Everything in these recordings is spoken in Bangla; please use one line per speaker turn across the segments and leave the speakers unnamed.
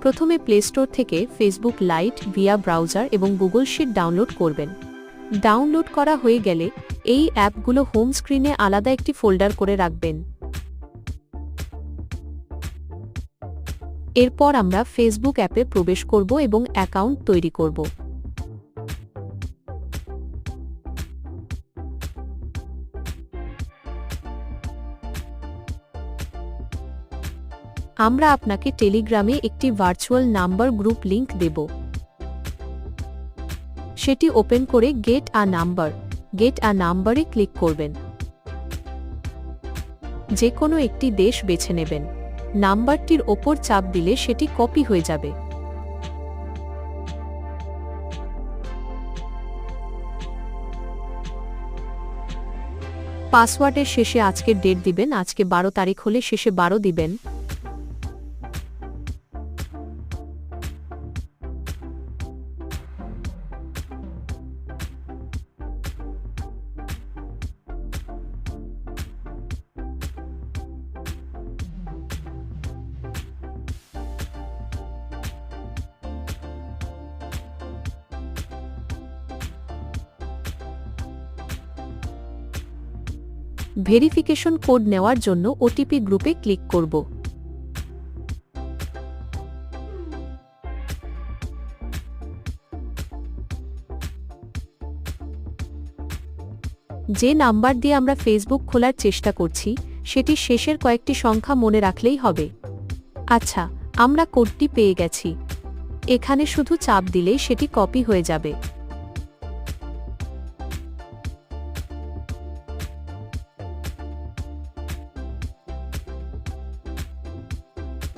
প্রথমে প্লে স্টোর থেকে ফেসবুক লাইট ভিয়া ব্রাউজার এবং গুগল শিট ডাউনলোড করবেন। ডাউনলোড করা হয়ে গেলে এই অ্যাপগুলো হোম স্ক্রিনে আলাদা একটি ফোল্ডার করে রাখবেন। এরপর আমরা ফেসবুক অ্যাপে প্রবেশ করব এবং অ্যাকাউন্ট তৈরি করব। আমরা আপনাকে টেলিগ্রামে একটি ভার্চুয়াল নাম্বার গ্রুপ লিংক দেব। সেটি ওপেন করে get a number, get a নাম্বারে ক্লিক করবেন। যে কোনো একটি দেশ বেছে নেবেন। নাম্বারটির ওপর চাপ দিলে সেটি কপি হয়ে যাবে। পাসওয়ার্ডের শেষে আজকের ডেট দিবেন, আজকে বারো তারিখ হলে শেষে বারো দিবেন। ভেরিফিকেশন কোড নেওয়ার জন্য ওটিপি গ্রুপে ক্লিক করব। যে নাম্বার দিয়ে আমরা ফেসবুক খোলার চেষ্টা করছি, সেটি শেষের কয়েকটি সংখ্যা মনে রাখলেই হবে। আচ্ছা আমরা কোডটি পেয়ে গেছি। এখানে শুধু চাপ দিলেই সেটি কপি হয়ে যাবে।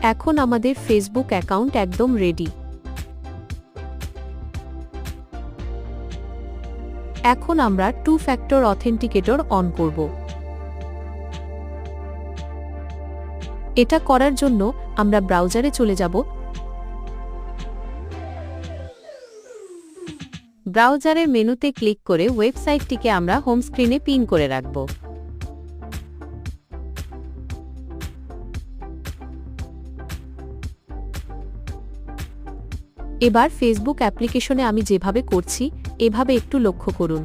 এখন আমাদের ফেসবুক অ্যাকাউন্ট একদম রেডি এখন আমরা টু ফ্যাক্টর অথেন্টিকেটর অন করব। এটা করার জন্য আমরা ব্রাউজারে চলে যাব। ব্রাউজারের মেনুতে ক্লিক করে ওয়েবসাইটটিকে আমরা হোম স্ক্রিনে পিন করে রাখব। এবার ফেসবুক অ্যাপ্লিকেশনে আমি যেভাবে করছি, এভাবে একটু লক্ষ্য করুন।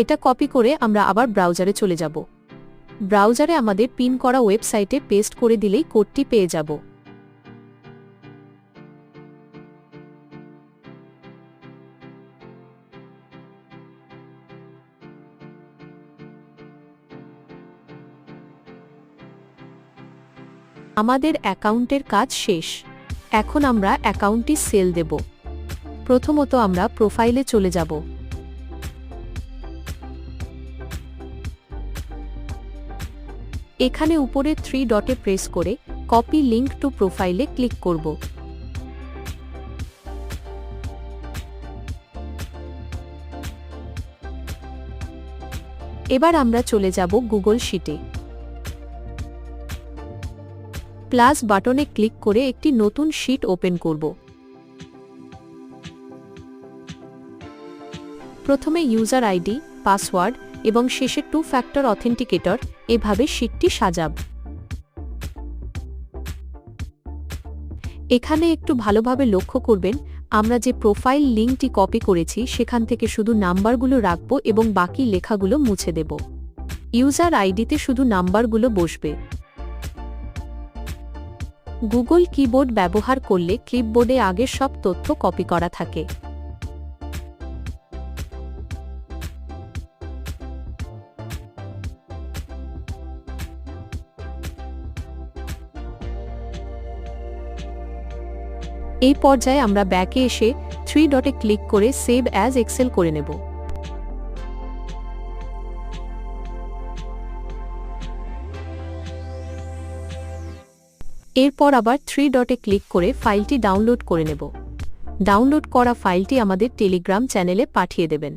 এটা কপি করে আমরা আবার ব্রাউজারে চলে যাব। ব্রাউজারে আমাদের পিন করা ওয়েবসাইটে পেস্ট করে দিলেই কোডটি পেয়ে যাব। আমাদের অ্যাকাউন্টের কাজ শেষ। এখন আমরা অ্যাকাউন্টটি সেল দেব। প্রথমত আমরা প্রোফাইলে চলে যাব। এখানে উপরে থ্রি ডটে প্রেস করে কপি লিঙ্ক টু প্রোফাইলে ক্লিক করব। এবার আমরা চলে যাব গুগল শিটে প্লাস বাটনে ক্লিক করে একটি নতুন শিট ওপেন করব। প্রথমে ইউজার আইডি পাসওয়ার্ড এবং শেষে টু ফ্যাক্টর অথেন্টিকেটর এভাবে শিটটি সাজাব। এখানে একটু ভালোভাবে লক্ষ্য করবেন, আমরা যে প্রোফাইল লিঙ্কটি কপি করেছি, সেখান থেকে শুধু নাম্বারগুলো রাখব এবং বাকি লেখাগুলো মুছে দেব। ইউজার আইডিতে শুধু নাম্বারগুলো বসবে। গুগল কিবোর্ড ব্যবহার করলে ক্লিপবোর্ডে আগের সব তথ্য কপি করা থাকে। এই পর্যায়ে আমরা ব্যাকে এসে থ্রি ডটে ক্লিক করে সেভ অ্যাজ এক্সেল করে নেব। এরপর আবার থ্রি ডটে ক্লিক করে ফাইলটি ডাউনলোড করে নেব। ডাউনলোড করা ফাইলটি আমাদের টেলিগ্রাম চ্যানেলে পাঠিয়ে দেবেন।